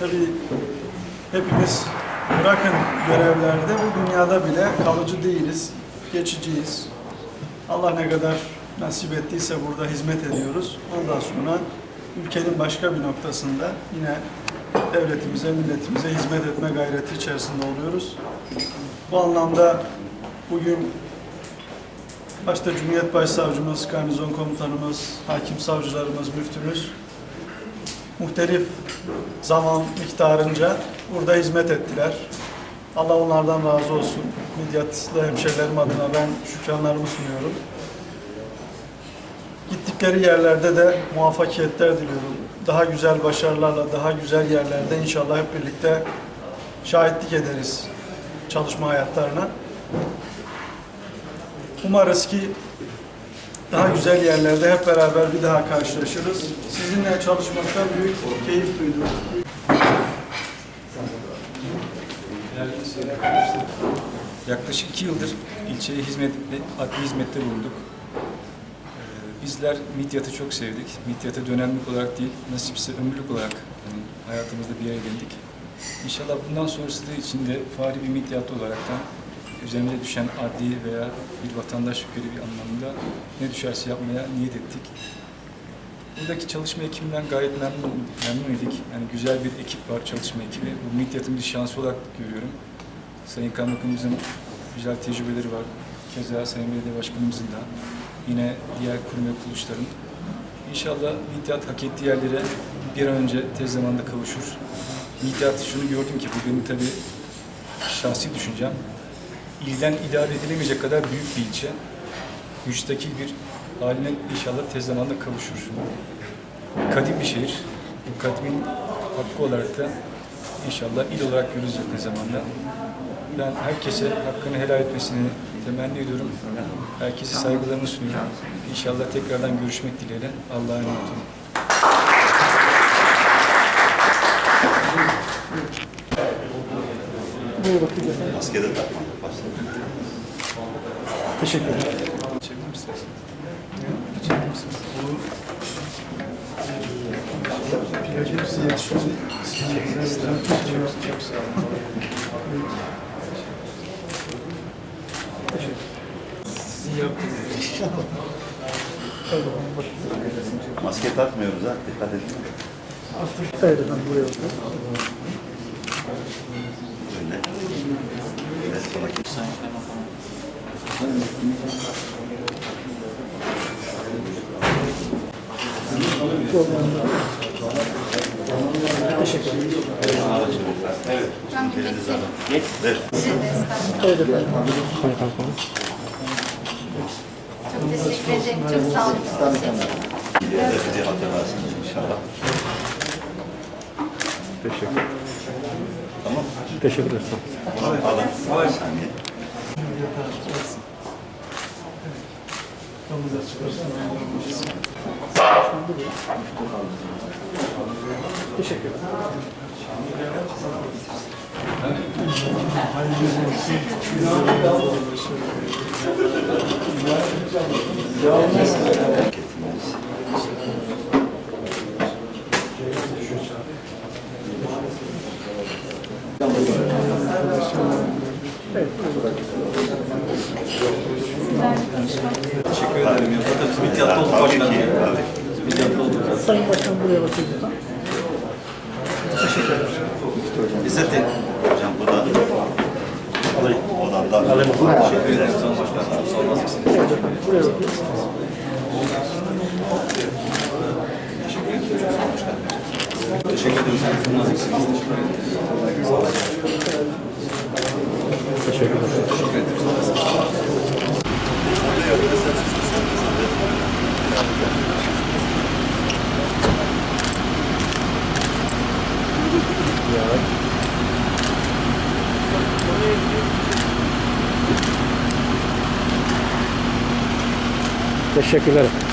Tabii hepimiz bırakın görevlerde bu dünyada bile kalıcı değiliz, geçiciyiz. Allah ne kadar nasip ettiyse burada hizmet ediyoruz. Ondan sonra ülkenin başka bir noktasında yine devletimize, milletimize hizmet etme gayreti içerisinde oluyoruz. Bu anlamda bugün başta Cumhuriyet Başsavcımız, Garnizon Komutanımız, Hakim Savcılarımız, Müftümüz muhtelif zaman miktarınca burada hizmet ettiler. Allah onlardan razı olsun. Midyatlı hemşehrilerim adına ben şükranlarımı sunuyorum. Gittikleri yerlerde de muvaffakiyetler diliyorum. Daha güzel başarılarla, daha güzel yerlerde inşallah hep birlikte şahitlik ederiz çalışma hayatlarına. Umarız ki daha güzel yerlerde hep beraber bir daha karşılaşırız. Sizinle çalışmaktan büyük keyif duydum. Yaklaşık iki yıldır ilçeye hizmet, adli hizmette bulunduk. Ee, Bizler Midyat'ı çok sevdik. Midyat'ı dönemlik olarak değil, nasipse ömürlük olarak yani hayatımızda bir yere geldik. İnşallah bundan sonrası da için de fari bir Midyat olaraktan üzerimize düşen adli veya bir vatandaş görevi anlamında ne düşerse yapmaya niyet ettik. Buradaki çalışma ekibinden gayet memnun, memnun. Yani güzel bir ekip var, çalışma ekibi. Bu Midyat'ın bir şansı olarak görüyorum. Sayın Kaymakamımızın güzel tecrübeleri var. Keza Sayın Belediye Başkanımızın da yine diğer kurum ve kuruluşların. İnşallah Midyat hak ettiği yerlere bir an önce tez zamanda kavuşur. Midyat şunu gördüm ki bu benim tabii şahsi düşüncem. İlden idare edilemeyecek kadar büyük bir ilçe. Müstakil bir haline inşallah tez zamanda kavuşur. Kadim bir şehir. Bu kadimin hakkı olarak da inşallah il olarak görürüz yakın zamanda. Ben herkese hakkını helal etmesini temenni ediyorum. Herkese saygılarımı sunuyorum. İnşallah tekrardan görüşmek dileğiyle. Allah'a emanet olun. Maske de takma. Teşekkür ederim. Çevirir misiniz? Hepsi yetişmedi. Çok sağ olun. Sizin yaptığınız Maske takmıyoruz ha. Dikkat edin. Evet efendim buraya bakın. Evet, sonraki. Teşekkür ederim. Evet. Elinizi alın. Ver. Evet efendim. Çok teşekkür ederim. Çok sağ olun. İleride bizi hatırlarsınız inşallah. Teşekkür. Tamam. Teşekkür ederim. Bir saniye. Yolunuz açık olsun. Teşekkür ederim. Teşekkür ederim. Zaten biz Midyat'ta olduk başkanım. Tabii. Midyat'ta olduk. Sayın Başkan buraya lütfen. Teşekkür ederim. İzzet. Hocam bu da alayım. Odan da alayım. Teşekkür ederim. Sayın Başkanım. Evet efendim buraya bakın. Teşekkür ederim. Sayın Nazıksınız. Teşekkür ederim. Sağ olun. Teşekkür ederim. Teşekkür ederim. Teşekkürler.